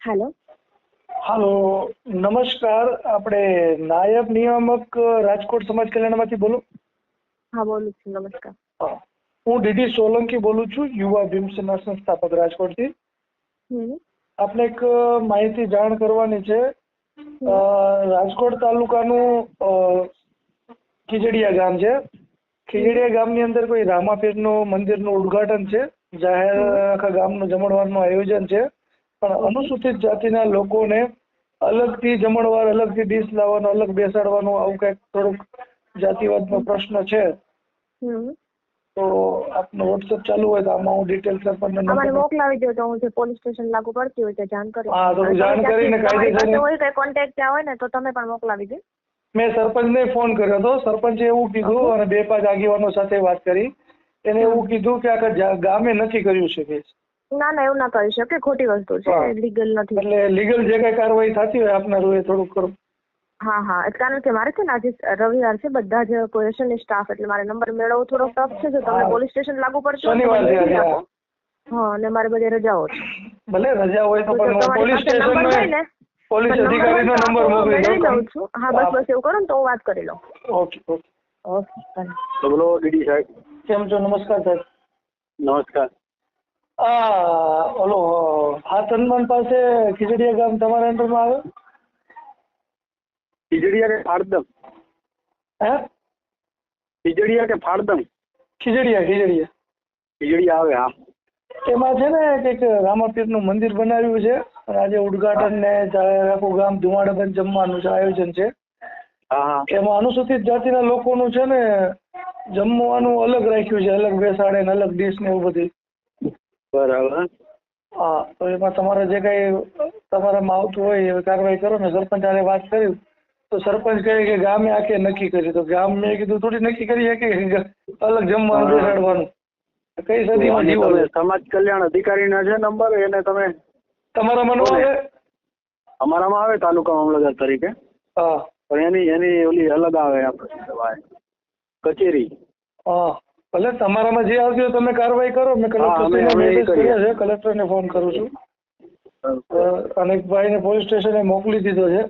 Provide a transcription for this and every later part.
હાલો. હાલો નમસ્કાર. આપણે નાયબ નિયામક રાજકોટ સમાજ કલ્યાણમાંથી બોલો. હા બોલું છું નમસ્કાર. હું. ડીડી સોલંકી બોલું છું યુવા ભીમસેના સંસ્થાપક રાજકોટથી. થી આપણે એક માહિતી જાણ કરવાની છે. રાજકોટ તાલુકાનું ખીજડીયા ગામ છે. ખીજડીયા ગામની અંદર કોઈ રામાપીરનું મંદિરનું ઉદ્ઘાટન છે. જાહેર આખા ગામનું જમણવારનું આયોજન છે. પણ અનુસૂચિત જાતિના લોકોને અલગથી જમણવાર અલગથી ડીશ લાવવાનો અલગ બેસાડવાનું આવું કંઈક થોડુંક જાતિવાદનો પ્રશ્ન છે. તો આપનો વોટ્સએપ ચાલુ હોય તો આમાં હું ડિટેલ સરપંચને નંબર મોકલાવી દો તો હું જે પોલીસ સ્ટેશન લાગુ પડતી હોય તો જાણ કરી હા, તો જાણ કરીને કાયદેસર હોય કઈ કોન્ટેક્ટ હોય ને તો તમે પણ મોકલાવી દો મેં સરપંચને ફોન કર્યો હતો. સરપંચે એવું કીધું અને બે પાંચ આગેવાનો સાથે વાત કરી. એને એવું કીધું કે આ ગામે નથી કર્યું છે કે ના ના એવું ના કરી શકે. ખોટી વસ્તુ છે. લીગલ નથી. એટલે લીગલ જે કઈ કાર્યવાહી થતી હોય આપના રૂએ થોડુંક કરો. હા હા. એટલે કારણ કે મારે છે ને આજે રવિવાર છે બધા જ પોઝિશન સ્ટાફ એટલે મારે નંબર મેળવવો થોડો ટફ છે. જો તમને પોલીસ સ્ટેશન લાગુ આપો. હા. અને મારે બધે રજાઓ છે. ભલે રજા હોય તો પણ પોલીસ સ્ટેશન ને પોલીસ અધિકારીનો નંબર મોકલી દઉં છું. હા બસ બસ એવું કરો ને તો હું વાત કરી લઉં. Okay okay. ઓકે. તો બોલો ડીડી સાહેબ. કેમ છો? નમસ્કાર સાહેબ. નમસ્કાર. આ ઓલો હા સન્માન પાસે ખીજડીયા ગામ તમારા અંડરમાં આવે? ખીજડીયા કે ફાળદમ? હે? ખીજડીયા કે ફાળદમ? ખીજડીયા ખીજડીયા. ખીજડીયા આવે હા. એમાં છે ને કંઈક રામાપીરનું મંદિર બનાવ્યું છે અને આજે ઉદ્ઘાટન ને આખું ગામ ધુમાડાબંધ જમવાનું છે આયોજન છે. એમાં અનુસૂચિત જાતિના લોકોનું છે ને જમવાનું અલગ રાખ્યું છે અલગ બેસાડે ને અલગ ડીશ ને એવું બધું. બરાબર. હા તો એમાં તમારે જે કઈ તમારામાં આવતું હોય એ કાર્યવાહી કરો. ને સરપંચ હારે વાત કરી. તો સરપંચ કહે કે ગામે આખે નક્કી કર્યું તો ગામ મેં કીધું થોડી નક્કી કરી કે અલગ જમવાનું બેસાડવાનું. કઈ સદીમાં જીવો સમાજ કલ્યાણ અધિકારીના છે નંબર એને તમે તમારામાં નો આવે? અમારામાં આવે તાલુકા મામલતદાર તરીકે. હા. પણ એની એની ઓલી અલગ આવે આપણે કચેરી. હા. ભલે તમારામાં જે આવતી હોય તમે કાર્યવાહી કરો. મેં કલેક્ટર કલેક્ટરને ફોન કરું છું. અને ભાઈને પોલીસ સ્ટેશને મોકલી દીધો છે.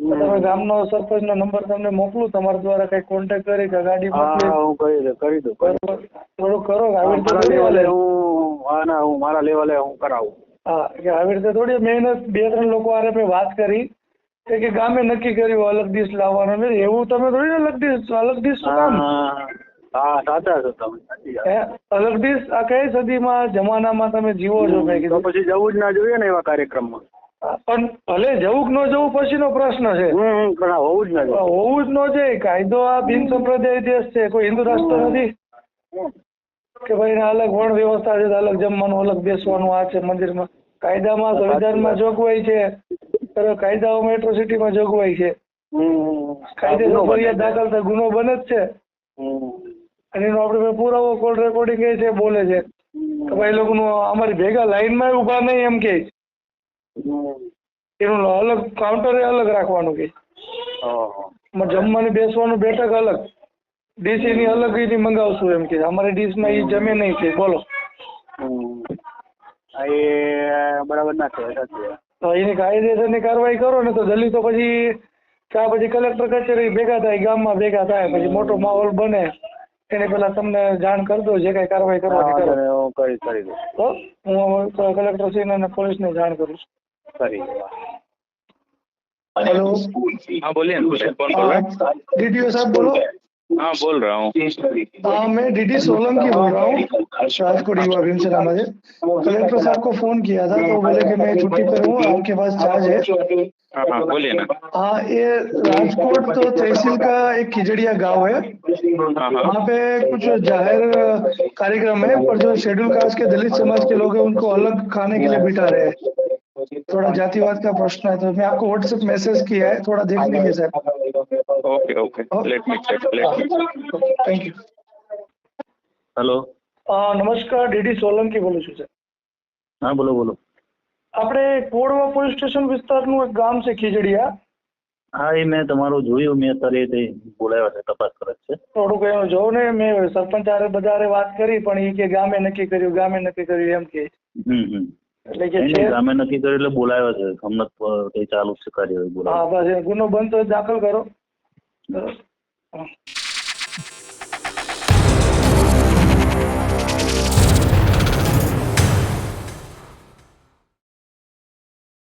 તમે ગામનો સરપંચનો નંબર તમને મોકલું. તમારા દ્વારા કઈ કોન્ટેક્ટ કરી કે ગાડી મોકલી. હું કરી દઉં કરી દઉં થોડું કરો આવી રીતે લેવલે હું ના હું મારા લેવલે હું કરાવું. હા કે આવી રીતે થોડી મહેનત બે ત્રણ લોકો હારે મેં વાત કરી. કે કે ગામે નક્કી કર્યું અલગ ડીશ લાવવાનો એવું તમે થોડી અલગ ડીશ અલગ ડીશ શું કામ હા સાચા છો તમે આ કઈ સદીમાં જમાનામાં તમે જીવો છો કીધું? પછી જવું જ ના જોઈએ ને એવા કાર્યક્રમમાં. પણ ભલે જવું કે ન જવું પછીનો પ્રશ્ન છે. પણ હોવું જ ના હોવું જ ન જોઈએ. કાયદો આ બિન સંપ્રદાય દેશ છે કોઈ હિન્દુ રાષ્ટ્ર નથી. કે ભાઈ અલગ વર્ણ વ્યવસ્થા છે અલગ જમવાનું અલગ બેસવાનું આ છે મંદિરમાં. કાયદામાં સંવિધાનમાં જોગવાઈ છે. કાયદાઓમાં એટ્રોસિટીમાં જોગવાઈ છે. કાયદેસર ફરિયાદ દાખલ થાય ગુનો બને જ છે. અને એનો આપણે પુરાવો કોલ રેકોર્ડિંગ એ છે બોલે છે. કે ભાઈ લોકોનું અમારી ભેગા લાઈનમાં ઊભા નહીં એમ કે. એનું અલગ કાઉન્ટર અલગ રાખવાનું કે. જમવાની બેસવાનું બેઠક અલગ. ડીશ એની અલગ એની મંગાવશું એમ કે. અમારી ડીશમાં એ જમે નહીં છે. બોલો. આ એ બરાબર ના છે તો એની કાયદેસરની કાર્યવાહી કરો ને તો દલિતો પછી ત્યાં પછી કલેક્ટર કચેરી ભેગા થાય ગામમાં ભેગા થાય પછી મોટો માહોલ બને. એને પેલા તમને જાણ કરી દો જે કઈ કાર્યવાહી કરવાની કરે. હું કરી કરી દઉં. તો હું કલેક્ટર છે અને પોલીસ ને જાણ કરું છું. કરી. હેલો હા બોલીએ દીદીઓ સાહેબ બોલો. है बोलो रहा हूँ। हाँ मैं डीडी सोलंकी बोल रहा हूँ। राजकोट युवा भीमसेना में कलेक्टर साहब को फ़ोन किया था तो बोले कि मैं छुट्टी पर हूँ आपके पास चार्ज है। हाँ हाँ बोलिए ना। हाँ ये राजकोट तो तहसील का एक खिजड़िया गाँव है। हाँ हाँ। वहाँ पे कुछ ज़ाहिर कार्यक्रम है पर जो शेड्यूल कास्ट के दलित समाज के लोग हैं उनको अलग खाने के लिए बिठा रहे हैं। थोड़ा जातिवाद का प्रश्न है तो मैं आपको व्हाट्सएप मैसेज किया है थोड़ा देख लीजिए Okay, okay. Let me check. Let me thank you hello નમસ્કાર ડીડી સોલંકી બોલું છું સર હા બોલો બોલો. આપણે કોડવા પોલીસ સ્ટેશન વિસ્તારનું એક ગામ છે ખીજડીયા. હા એ મેં તમારું જોયું. મેં અત્યારે તે બોલાવ્યા છે તપાસ કરે છે. થોડુંક એનું જોઉં ને મેં સરપંચ આરે બધા વાત કરી પણ એ કે ગામે નક્કી કર્યું ગામે નક્કી કર્યું એમ કે. એટલે કે ગામે નક્કી કર્યું એટલે બોલાવ્યા છે. હમણાં તો ચાલુ છે કાર્યવાહી હા બોલાવ્યા બસ ગુનો બંધ હોય દાખલ કરો. બરાબર હા